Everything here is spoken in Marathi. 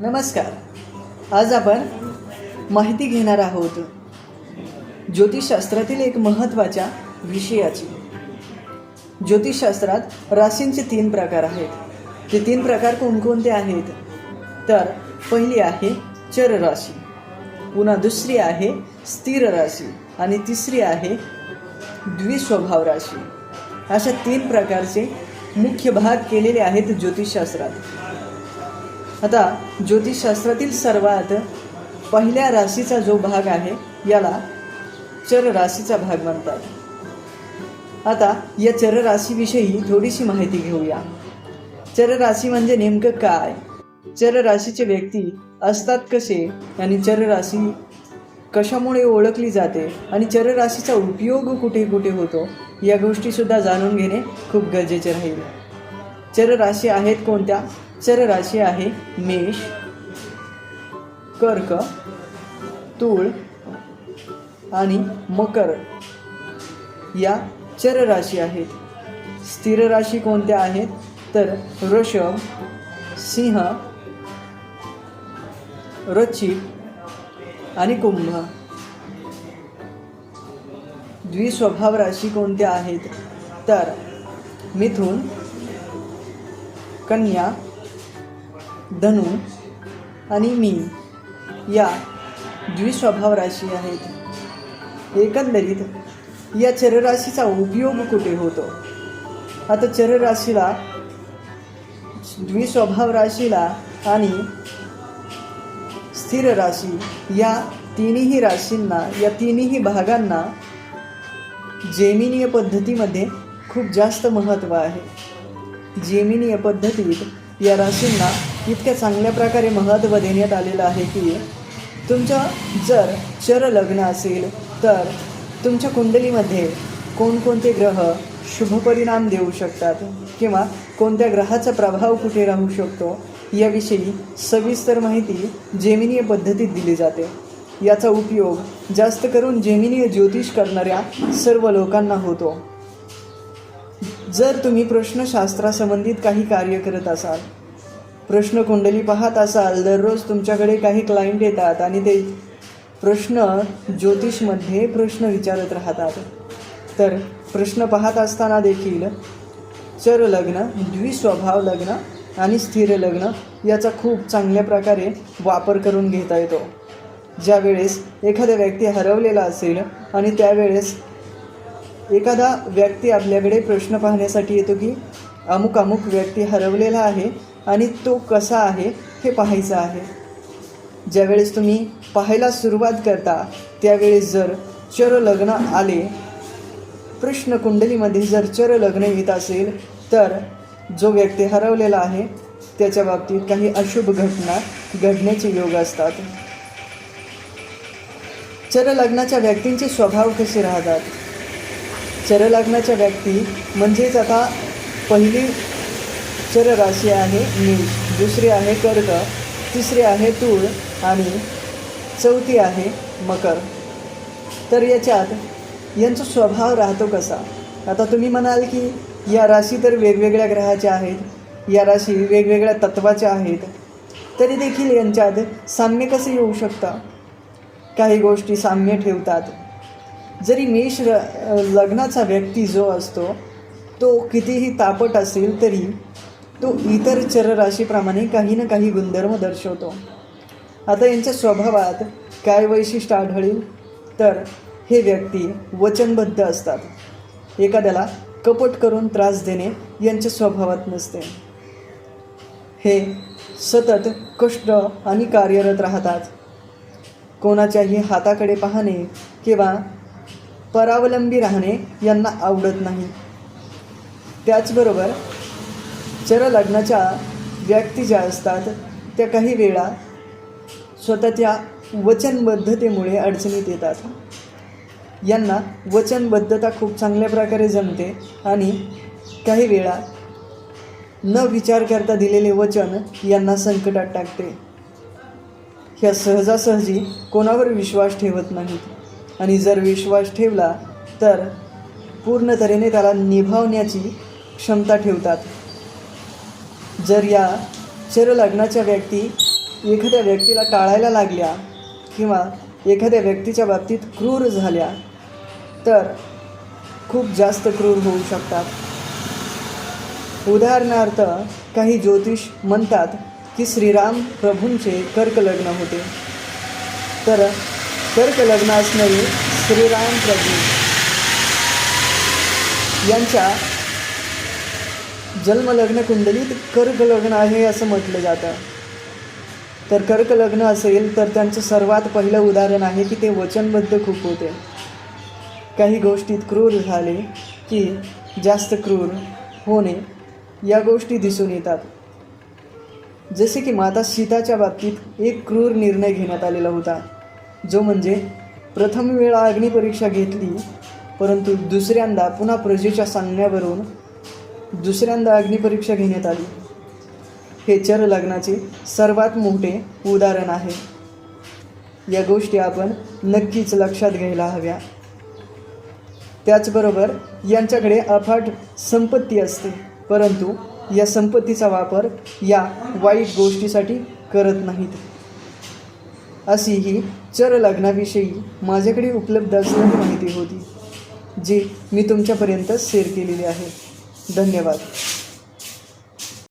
नमस्कार. आज आपण माहिती घेणार आहोत ज्योतिषशास्त्रातील एक महत्त्वाच्या विषयाची. ज्योतिषशास्त्रात राशींचे तीन प्रकार आहेत. ते तीन प्रकार कोणकोणते आहेत? तर पहिली आहे चर राशी. पुन्हा दुसरी आहे स्थिर राशी. आणि तिसरी आहे द्विस्वभाव राशी. अशा तीन प्रकारचे मुख्य भाग केलेले आहेत ज्योतिषशास्त्रात. आता ज्योतिषशास्त्रातील सर्वात पहिल्या राशीचा जो भाग आहे याला चर राशीचा भाग म्हणतात. आता या चर राशीविषयी थोडीशी माहिती घेऊया. चर राशी म्हणजे नेमकं काय? चर राशीचे व्यक्ती असतात कसे? आणि चर राशी कशामुळे ओळखली जाते? आणि चर राशीचा उपयोग कुठे कुठे होतो? या गोष्टीसुद्धा जाणून घेणे खूप गरजेचे राहील. चर राशी आहेत कोणत्या? राशी आहे मेष कर्क तूळ आणि मकर. या चर राशी आहेत. स्थिर राशी कोणत्या आहेत? तर वृषभ सिंह वृश्चिक आणि कुंभ. द्विस्वभाव राशी कोणत्या आहेत? तर मिथुन कन्या धनु आणि मी या द्विस्वभाव राशी आहेत. एकंदरीत या चरराशीचा उपयोग कुठे होतो? आता चरराशीला द्विस्वभाव राशीला आणि स्थिर राशी या तिन्ही राशींना या तिन्ही भागांना जेमिनीय पद्धतीमध्ये खूप जास्त महत्त्व आहे. जेमिनीय पद्धतीत या राशींना इतक्या चांगल्या प्रकारे महत्त्व देण्यात आलेलं आहे की तुमचं जर चर लग्न असेल तर तुमच्या कुंडलीमध्ये कोणकोणते ग्रह शुभ परिणाम देऊ शकतात? किंवा कोणत्या ग्रहाचा प्रभाव कुठे राहू शकतो? याविषयी सविस्तर माहिती जेमिनीय पद्धतीत दिली जाते. याचा उपयोग जास्त करून जेमिनीय ज्योतिष करणाऱ्या सर्व लोकांना होतो. जर तुम्ही प्रश्नशास्त्रासंबंधित काही कार्य करत असाल प्रश्न कुंडली पाहत असाल दररोज तुमच्याकडे काही क्लायंट येतात आणि ते प्रश्न ज्योतिषमध्ये प्रश्न विचारत राहतात. तर प्रश्न पाहत असताना देखील चर लग्न द्विस्वभाव लग्न आणि स्थिर लग्न याचा खूप चांगल्या प्रकारे वापर करून घेता येतो. ज्यावेळेस एखादा व्यक्ती हरवलेला असेल आणि त्यावेळेस एखादा व्यक्ती आपल्याकडे प्रश्न पाहण्यासाठी येतो की अमुक अमुक व्यक्ती हरवलेला आहे आणि तो कसा आहे हे पाहायचं आहे. ज्यावेळेस तुम्ही पाहायला सुरुवात करता त्यावेळेस जर चर लग्न आले प्रश्न कुंडलीमध्ये जर चर लग्न येत असेल तर जो व्यक्ती हरवलेला आहे त्याच्या बाबतीत काही अशुभ घटना घडण्याचे योग असतात. चर लग्नाच्या व्यक्तींचे स्वभाव कसे राहतात? चर लग्नाच्या व्यक्ती म्हणजेच आता पहिली चर राशी आहे मेष दुसरी आहे कर्क. तिसरी आहे तूळ आणि चौथी आहे मकर. तर याच्यात यांचा स्वभाव राहतो कसा? आता तुम्ही म्हणाल की या राशी तर वेगवेगळ्या ग्रहाच्या आहेत या राशी वेगवेगळ्या तत्वाच्या आहेत तरी देखील यांच्यात साम्य कसं येऊ शकतं? काही गोष्टी साम्य ठेवतात. जरी मेष र लग्नाचा व्यक्ती जो असतो तो कितीही तापट असेल तरी तो इतर चरराशीप्रमाणे काही ना काही गुणधर्म दर्शवतो. आता यांच्या स्वभावात काय वैशिष्ट्य आढळेल? तर हे व्यक्ती वचनबद्ध असतात. एखाद्याला कपट करून त्रास देणे यांच्या स्वभावात नसते. हे सतत कष्ट आणि कार्यरत राहतात. कोणाच्याही हाताकडे पाहणे किंवा परावलंबी राहणे यांना आवडत नाही. त्याचबरोबर चर लग्नाच्या व्यक्ती ज्या असतात त्या काही वेळा स्वतःच्या वचनबद्धतेमुळे अडचणीत येतात. यांना वचनबद्धता खूप चांगल्या प्रकारे जमते आणि काही वेळा न विचार करता दिलेले वचन यांना संकटात टाकते. ह्या सहजासहजी कोणावर विश्वास ठेवत नाहीत. आणि जर विश्वास ठेवला तर पूर्ण तऱ्हेने त्याला निभावण्याची क्षमता ठेवतात. जर या चर लग्नाच्या व्यक्ती एखाद्या व्यक्तीला टाळायला लागल्या किंवा एखाद्या व्यक्तीच्या बाबतीत क्रूर झाल्या तर खूप जास्त क्रूर होऊ शकतात. उदाहरणार्थ काही ज्योतिष म्हणतात की श्रीराम प्रभूंचे कर्कलग्न होते. तर कर्कलग्न असणारे श्रीराम प्रभू यांच्या जन्मलग्न कुंडलीत कर्क लग्न आहे असं म्हटलं जातं. तर कर्क लग्न असेल तर त्यांचं सर्वात पहिलं उदाहरण आहे की ते वचनबद्ध खूप होते. काही गोष्टीत क्रूर झाले की जास्त क्रूर होणे या गोष्टी दिसून येतात. जसे की माता सीताच्या बाबतीत एक क्रूर निर्णय घेण्यात आलेला होता जो म्हणजे प्रथम वेळा अग्निपरीक्षा घेतली परंतु दुसऱ्यांदा पुन्हा प्रजेच्या सांगण्यावरून दुसऱ्यांदा अग्निपरीक्षा घेण्यात आली. हे चर लग्नाचे सर्वात मोठे उदाहरण आहे. या गोष्टी आपण नक्कीच लक्षात घ्यायला हव्या. त्याचबरोबर यांच्याकडे अफाट संपत्ती असते परंतु या संपत्तीचा वापर या वाईट गोष्टीसाठी करत नाहीत. अशी ही चर लग्नाविषयी माझ्याकडे उपलब्ध असलेली माहिती होती जी मी तुमच्यापर्यंत शेअर केलेली आहे. धन्यवाद.